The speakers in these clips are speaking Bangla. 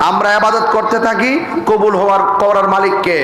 আমরা আবাদত করতে থাকি, কবুল হওয়ার করার মালিককে।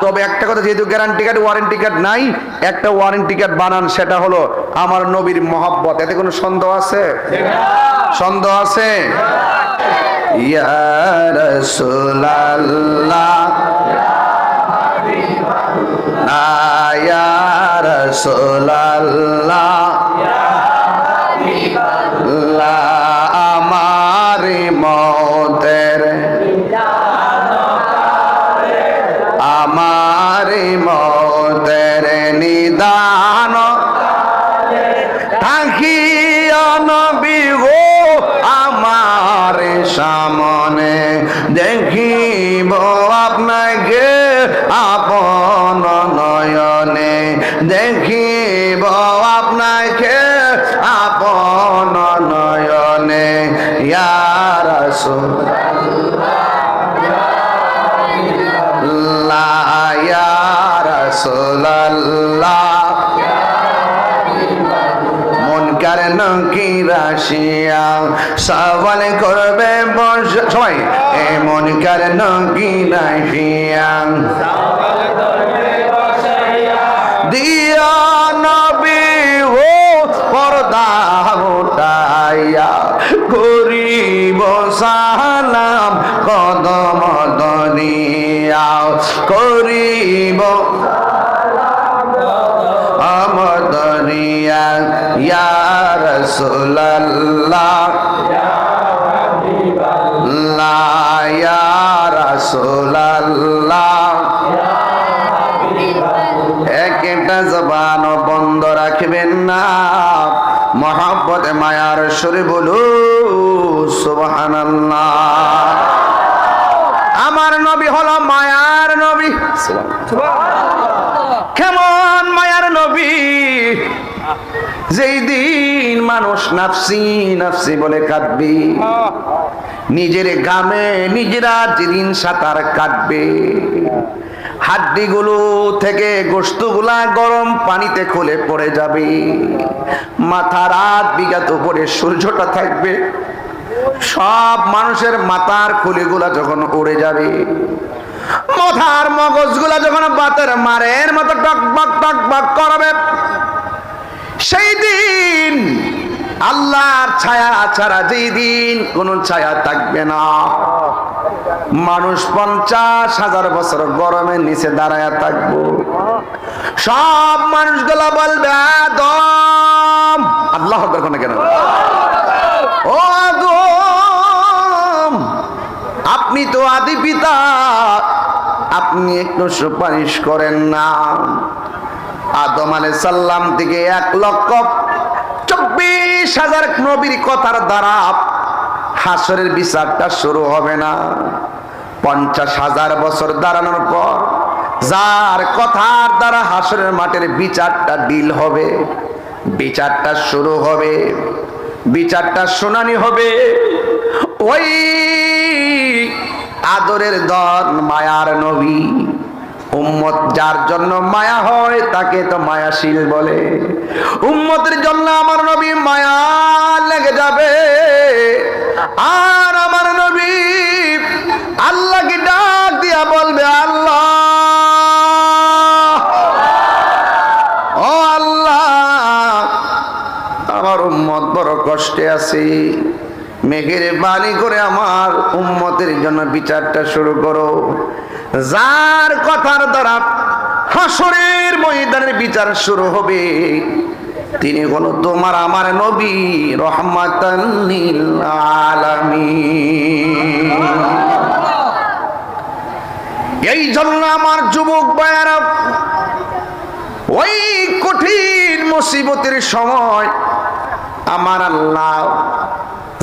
তবে একটা কথা, যেহেতু গ্যারান্টি কার্ড ওয়ারেন্টি কার্ড নাই, একটা ওয়ারেন্টি কার্ড বানান, সেটা হলো আমার নবীর মহব্বত। এতে কোনো সন্দেহ আছে? সন্দেহ আছে? ইয়া রাসূলুল্লাহ। থাকিয়া নবী গো, আমার সামনে দেখিব আপনাকে আপন নয়নে। দেখিব আপনাকে আপন নয়নে। ইয়ার মন কারণ কি রাশিয়া সওয়াল করবে সবাই এ মন কারণ কি রাশিয়া দিয়া নবী হো পর্দা উঠাইয়া করিব সালাম, কদম দনিয়া করিব রাসূলুল্লাহ। লা ইয়া রাসূলুল্লাহ। একটা জবান বন্ধ রাখবেন না। মহাব্বত মায়ার সুরে বলু সুবহানাল্লাহ। আমার নবী হলো মায়ার নবী। কেমন মায়ার নবী? যেই দিন মানুষ নাফসি নাফসি বলে কাঁদবে। নিজের গামে নিজেরা যেদিন সাঁতার কাটবে। হাড্ডিগুলো থেকে গোস্তগুলা গরম পানিতে খুলে পড়ে যাবে। মাথা রাত বিঘাত উপরে সূর্যটা থাকবে। সব মানুষের মাথার খুলিগুলা যখন উড়ে যাবে। মাথার মগজগুলা যখন বাতের মারের মতো টক বক টক বক করবে। সেই দিন আল্লাহর ছায়া ছাড়া যেই দিন কোন ছায়া থাকবে না। মানুষ পঞ্চাশ হাজার বছর গরমের নিচে দাঁড়ায় থাকব। সব মানুষগুলা বলবে, আদম। আল্লাহ না কেন ও আপনি তো আদি পিতা, আপনি একটু সুপারিশ করেন না। আদম সাল্লাম থেকে এক লক্ষ চব্বিশ হাজার নবীর কথার দ্বারা হাসরের বিচারটা শুরু হবে না। পঞ্চাশ হাজার বছর দাঁড়ানোর পর যার কথার দ্বারা হাসরের মাঠের বিচারটা ডিল হবে, বিচারটা শুরু হবে, বিচারটা শুনানি হবে। ওই আদরের দন মায়ার নবী উম্মত যার জন্য মায়া হয়, তাকে তো মায়াশীল বলে। উম্মতের জন্য আমার নবী মায়া লেগে যাবে। আর আমার নবী আল্লাহকে ডাক দিয়া বলবে, আল্লাহ, ও আল্লাহ, আমার উম্মত বড় কষ্টে আছে। মেঘের বাণী করে আমার উম্মতের জন্য বিচারটা শুরু করো। যার কথার দ্বারা হাসরের ময়দানের বিচার শুরু হবে, তিনি হলো তোমার আমার নবী আলামিন। এই জন্য আমার যুবক ভাইয়ারা, ওই কঠিন মুসিবতের সময় আমার আল্লাহ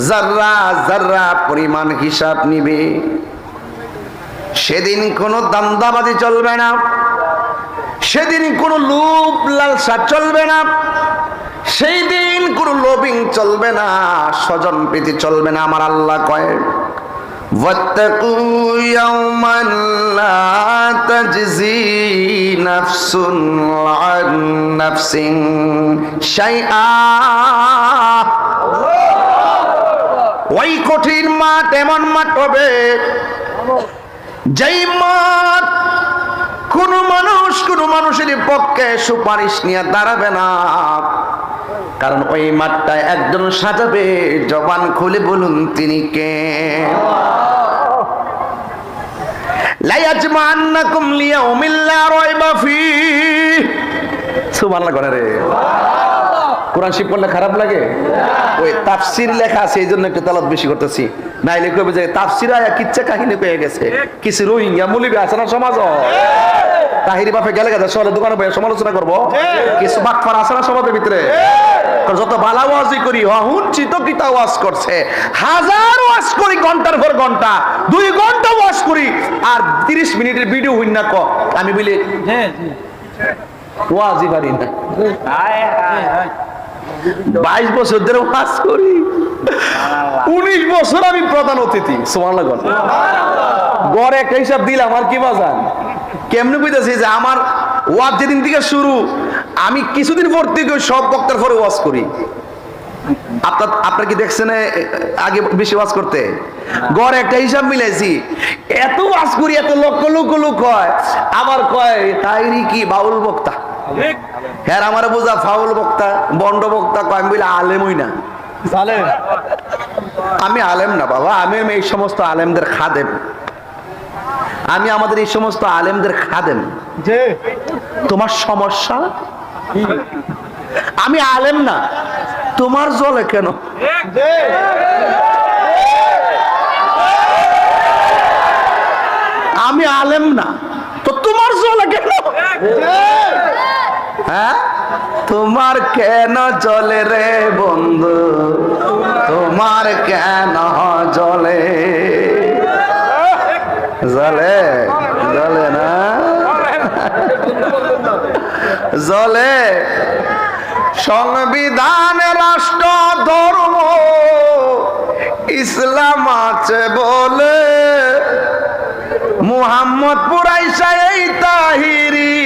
জাররা জাররা পরিমাণ হিসাব নিবে সেদিন কোনো দান্দাবাজি চলবে না সেদিন কোনো লোভ লালসা চলবে না সেই দিন কোনো লোভিং চলবে না স্বজন প্রীতি চলবে না আমার আল্লাহ কয় واتقوا يوما لا تجزي نفس عن نفس شيئا ওই কঠিন মাঠ, এমন মাঠ হবে যেই মাঠ কোন মানুষ, কোন মানুষের পক্ষে সুপারিশ নিয়ে দাঁড়াবে না। কারণ ওই মাঠটায় একজন সাজাবে, জবান খুলে বলুন তিনি কে? সুবহানাল্লাহ করে রে। কোরআন শিব পড়লে খারাপ লাগে? ওই তাফসির লেখা আছে এই জন্য একটু তালাত বেশি করতেছি। নাইলে কবে যে তাফসির আয়া কিচ্ছা কাহিনী পেয়ে গেছে। কিছু রোহিঙ্গা মুলিবি আছে না সমাজ? তাহিরি বাপে গেলে গেছে শহরে দোকানে বসে সমালোচনা করব। কিছু বাটফার আছে না সমাজের ভিতরে? যত বালা ওয়াজই করি হুনছি তো কিতা ওয়াজ করছে। হাজার ওয়াজ করি ঘণ্টার পর ঘণ্টা দুই ঘণ্টা ওয়াজ করি আর তিরিশ মিনিটের ভিডিও হইন না ক? আমি বলি ওয়াজই পারি না। বাইশ বছর ধরে ওয়াজ করি। উনিশ বছর আমি প্রধান অতিথি সোমান গড়ে একটা হিসাব দিলাম, আর কি বাজান? বুঝতেছি যে আমার ওয়াজ যেদিন থেকে শুরু, আমি কিছুদিন পর থেকে সব বক্তার পরে ওয়াজ করি। আপনার আপনার কি দেখছেন আগে বেশি ওয়াজ করতে? গড় একটা হিসাব মিলাইছি। এত ওয়াজ করি, এত লক্ষ লক্ষ লোক হয়। আবার কয়, তাইরি কি বাউল বক্তা? হ্যাঁ আমার বোঝা ফাউল বক্তা বন্ড বক্তা কয় আমি বলি আলেমই না। আমি আলেম না বাবা আমি এই সমস্ত আলেমদের খাদেম। আমি আমাদের এই সমস্ত আলেমদের খাদেম। তোমার সমস্যা? আমি আলেম না তোমার জলে কেন? আমি আলেম না তো তোমার জলে কেন? তোমার কেন জলে রে বন্ধু? তোমার কেন জলে? জলে জলে না? জলে। সংবিধান রাষ্ট্র ধর্ম, ইসলাম আছে বলে মুহাম্মদ পুরাইসা এই তাহিরি,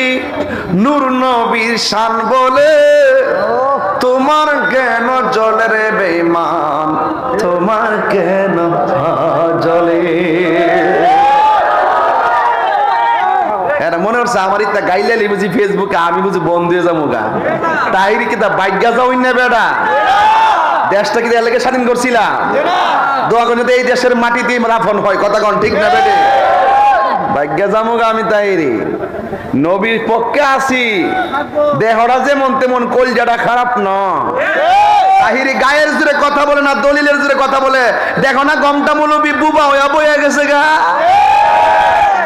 নূর নবীর শান বলে তোমার কেন জলে রে বেঈমান? তোমার কেন জলে? মনে হচ্ছে আমার ইত্যা গাইলে বুঝি ফেসবুকে আমি বুঝি বন্ধ হয়ে যাব গা। তাহিরি কি তা বাইজ্ঞা যাও না বেটা? দেশটা কি এলাকা স্বাধীন করছিলাম দোয়া করে এই দেশের মাটিতে রাফন হয়, কথা কন ঠিক না বেটে? ভাগ্যা জামুক আমি তাইরি নবীর পক্ষে আসি দেহরা যেমন তেমন কলজাটা খারাপ ন। তাহিরি গায়ের জুড়ে কথা বলে না, দলিলের জুড়ে কথা বলে। দেখো না গমটা মৌলবী বুবা হইয়া বইয়া গেছে গা।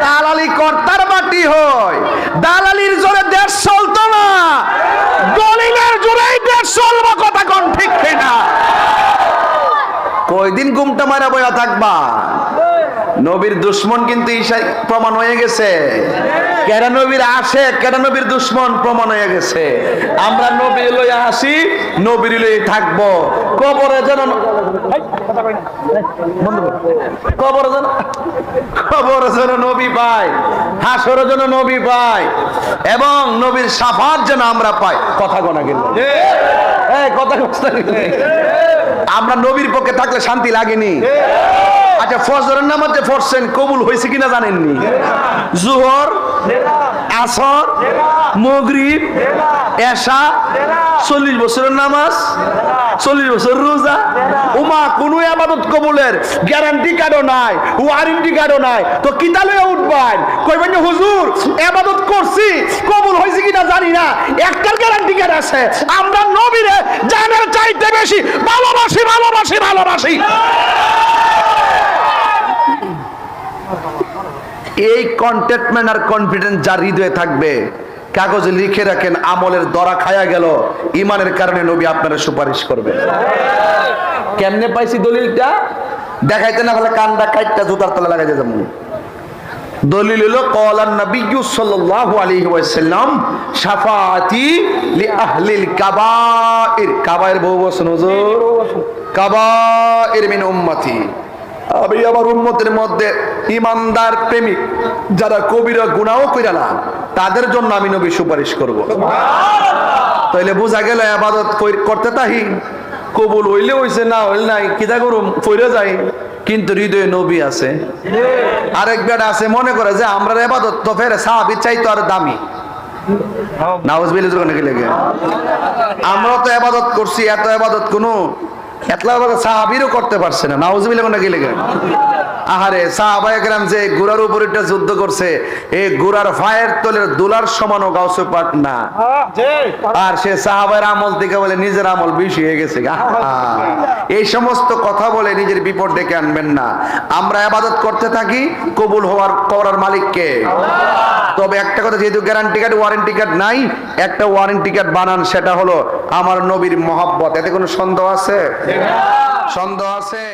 দালালি কর্তার মাটি হয়। দালালির জোরে দেশ চলতো না। দলিলের জোরেই দেশ চলবো কথা কোন ঠিক না কয়দিন গুমটা মারা বয়া থাকবা? নবীর দুশ্মন কিন্তু ঈশাই প্রমাণ হয়ে গেছে। কেরা নবীর আসে কেরা নবীর দুশ্মন প্রমাণ হয়ে গেছে। আমরা নবী লইয়া আসি নবীর লই থাকব। কবরে যেন কবরে যেন কবরে যেন নবী পাই হাসরে যেন নবী পাই এবং নবীর সাফাত যেন আমরা পাই। কথা গোনা গেল এই কথা কথা আমরা নবীর পক্ষে থাকলে শান্তি লাগেনি। আচ্ছা ফজরের নামাজ পড়ছেন, কবুল হয়েছে কিনা জানেননি? জুহর, আসর, মগরিব, এশা, চল্লিশ বছরের নামাজ, চল্লিশ বছর রোজা। উমা, কোনো আবাদত কবুলের গ্যারান্টি কার্ডও নাই, ওয়ারেন্টি কার্ডও নাই। তো কিতালে উঠবেন? কইবেন যে, হুজুর, আবাদত করছি, কবুল হয়েছে কিনা জানি না। একটার গ্যারান্টি কার্ড আছে। আমরা নবীরে জানার চাইতে বেশি ভালোবাসি ভালোবাসি ভালোবাসি। এই কন্টেটমেন্ট আর কনফিডেন্স যার হৃদয়ে থাকবে, কাগজে লিখে রাখেন, আমলের দরা খায়া গেল, ইমানের কারণে নবী আপনারা সুপারিশ করবে। কেমনে পাইছি দলিলটা? দেখাইতে না হলে কান্দা কাইটটা জুতার তলা লাগাই যেমন দলিল হলো কলান নবিয়্যু সাল্লাল্লাহু আলাইহি ওয়াসাল্লাম শাফাআতি লি আহলিল কাবাইর। কাবাইর বহু বচন, হুজুর। কাবাইর মিন উম্মতি। আমি আমার উন্মতের মধ্যে ইমানদার প্রেমিক, যারা কবিরা কইরা না, তাদের জন্য আমি নবী সুপারিশ তাইলে বোঝা গেল আবাদত করতে তাহি। কবুল হইলে হইছে, না নাই, কিতা করুম? কইরা যাই। কিন্তু হৃদয়ে নবী আছে। আরেক বেটা আছে, মনে করে যে আমরা এবাদত তো ফের, সাহাবির চাইতো আর দামি। নাউজ বিল লেগে? আমরা তো এবাদত করছি, এত এবাদত কোনো এতলা সাহাবিরও করতে পারছে না। নাউজ বিল লেগে আহারে সাহাবায়াম যে গুড়ার উপর একটা যুদ্ধ করছে এই গুড়ার ফায়ের তলের দোলার সমানও গাউসে পাট না। আর সে সাহাবায়ের আমল থেকে বলে নিজের আমল বেশি হয়ে গেছে এই সমস্ত কথা বলে নিজের বিপদ ডেকে আনবেন না। আমরা আবাদত করতে থাকি কবুল হওয়ার করার মালিককে। তবে একটা কথা যেহেতু গ্যারান্টি কার্ড ওয়ারেন্টি কার্ড নাই একটা ওয়ারেন্টি কার্ড বানান সেটা হলো আমার নবীর মহব্বত। এতে কোনো সন্দেহ আছে? সন্দেহ আছে?